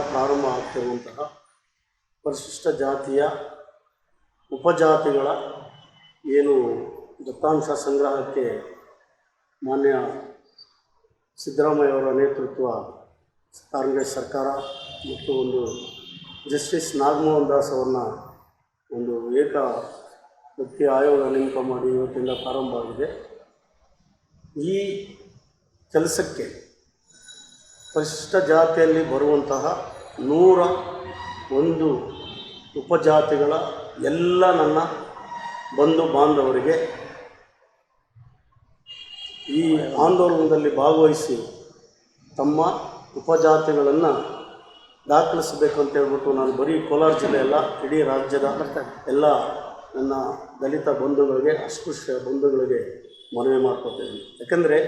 ಪ್ರಾರಂಭ ಆಗ್ತಿರುವಂತಹ ಪರಿಶಿಷ್ಟ ಜಾತಿಯ ಉಪಜಾತಿಗಳ ಏನು ದತ್ತಾಂಶ ಸಂಗ್ರಹಕ್ಕೆ ಮಾನ್ಯ ಸಿದ್ದರಾಮಯ್ಯವರ ನೇತೃತ್ವ ಕಾಂಗ್ರೆಸ್ ಸರ್ಕಾರ ಮತ್ತು ಒಂದು ಜಸ್ಟಿಸ್ ನಾಗಮೋಹನ್ ದಾಸ್ ಅವರನ್ನ ಒಂದು ಏಕ ವ್ಯಕ್ತಿ ಆಯೋಗ ನೇಮಕ ಮಾಡಿ ಇವತ್ತಿಂದ ಪ್ರಾರಂಭ ಆಗಿದೆ. ಈ ಕೆಲಸಕ್ಕೆ ಪರಿಶಿಷ್ಟ ಜಾತಿಯಲ್ಲಿ ಬರುವಂತಹ ನೂರ ಒಂದು ಉಪಜಾತಿಗಳ ಎಲ್ಲ ನನ್ನ ಬಂಧು ಬಾಂಧವರಿಗೆ ಈ ಆಂದೋಲನದಲ್ಲಿ ಭಾಗವಹಿಸಿ ತಮ್ಮ ಉಪಜಾತಿಗಳನ್ನು ದಾಖಲಿಸಬೇಕು ಅಂತ ಹೇಳ್ಬಿಟ್ಟು ನಾನು ಬರೀ ಕೋಲಾರ ಜಿಲ್ಲೆ ಅಲ್ಲ, ಇಡೀ ರಾಜ್ಯದ ಎಲ್ಲ ನನ್ನ ದಲಿತ ಬಂಧುಗಳಿಗೆ, ಅಸ್ಪೃಶ್ಯ ಬಂಧುಗಳಿಗೆ ಮನವಿ ಮಾಡ್ಕೊಳ್ತೇನೆ ಯಾಕೆಂದರೆ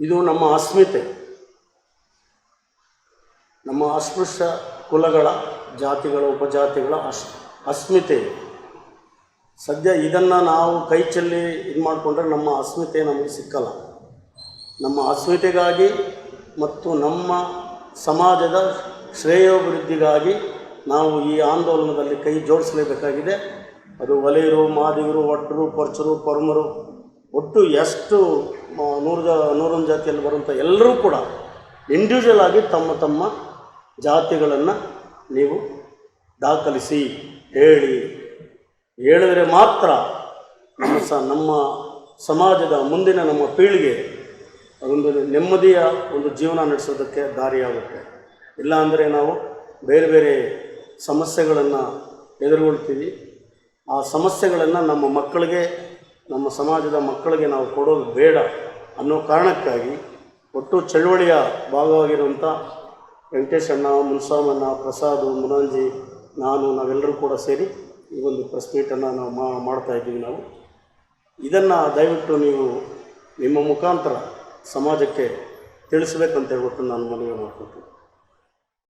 ಇದು ನಮ್ಮ ಅಸ್ಮಿತೆ. ನಮ್ಮ ಅಸ್ಪೃಶ್ಯ ಕುಲಗಳ ಜಾತಿಗಳ, ಉಪಜಾತಿಗಳ ಅಸ್, ಅಸ್ಮಿತೆ. ಸದ್ಯ ಇದನ್ನು ನಾವು ಕೈ ಚೆಲ್ಲಿ ಇದು ಮಾಡಿಕೊಂಡ್ರೆ ನಮ್ಮ ಅಸ್ಮಿತೆ ನಮಗೆ ಸಿಕ್ಕಲ್ಲ ನಮ್ಮ ಅಸ್ಮಿತೆಗಾಗಿ ಮತ್ತು ನಮ್ಮ ಸಮಾಜದ ಶ್ರೇಯೋಭಿವೃದ್ಧಿಗಾಗಿ ನಾವು ಈ ಆಂದೋಲನದಲ್ಲಿ ಕೈ ಜೋಡಿಸಲೇಬೇಕಾಗಿದೆ ಅದು ಒಲೆಯರು, ಮಾದಿಗರು ಒಟ್ಟರು ಪರ್ಚರು, ಪರ್ಮರು, ಒಟ್ಟು ಎಷ್ಟು ನೂರು ಜ ನೂರೊಂದು ಜಾತಿಯಲ್ಲಿ ಬರುವಂಥ ಎಲ್ಲರೂ ಕೂಡ ಇಂಡಿವಿಜುವಲ್ ಆಗಿ ತಮ್ಮ ತಮ್ಮ ಜಾತಿಗಳನ್ನು ನೀವು ದಾಖಲಿಸಿ ಹೇಳಿ. ಹೇಳಿದರೆ ಮಾತ್ರ ನಮ್ಮ ಸ, ನಮ್ಮ ಸಮಾಜದ ಮುಂದಿನ ನಮ್ಮ ಪೀಳಿಗೆ ಅದೊಂದು ನೆಮ್ಮದಿಯ ಒಂದು ಜೀವನ ನಡೆಸೋದಕ್ಕೆ ದಾರಿಯಾಗುತ್ತೆ. ಇಲ್ಲಾಂದರೆ ನಾವು ಬೇರೆ ಬೇರೆ ಸಮಸ್ಯೆಗಳನ್ನು ಎದುರುಗೊಳ್ತೀವಿ. ಆ ಸಮಸ್ಯೆಗಳನ್ನು ನಮ್ಮ ಮಕ್ಕಳಿಗೆ, ನಮ್ಮ ಸಮಾಜದ ಮಕ್ಕಳಿಗೆ ನಾವು ಕೊಡೋದು ಬೇಡ ಅನ್ನೋ ಕಾರಣಕ್ಕಾಗಿ ಒಟ್ಟು ಚಳುವಳಿಯ ಭಾಗವಾಗಿರುವಂಥ ವೆಂಕಟೇಶಣ್ಣ, ಮುನ್ಸಾಮಣ್ಣ, ಪ್ರಸಾದ್ ಮುನಾಂಜಿ ನಾನು, ನಾವೆಲ್ಲರೂ ಕೂಡ ಸೇರಿ ಈ ಒಂದು ಪ್ರೆಸ್ ಮೀಟನ್ನು ನಾವು ಮಾ, ಮಾಡ್ತಾ ಇದ್ದೀವಿ ನಾವು. ಇದನ್ನು ದಯವಿಟ್ಟು ನೀವು ನಿಮ್ಮ ಮುಖಾಂತರ ಸಮಾಜಕ್ಕೆ ತಿಳಿಸ್ಬೇಕಂತ ಹೇಳ್ಬಿಟ್ಟು ನಾನು ಮನವಿ ಮಾಡ್ಕೊತೀನಿ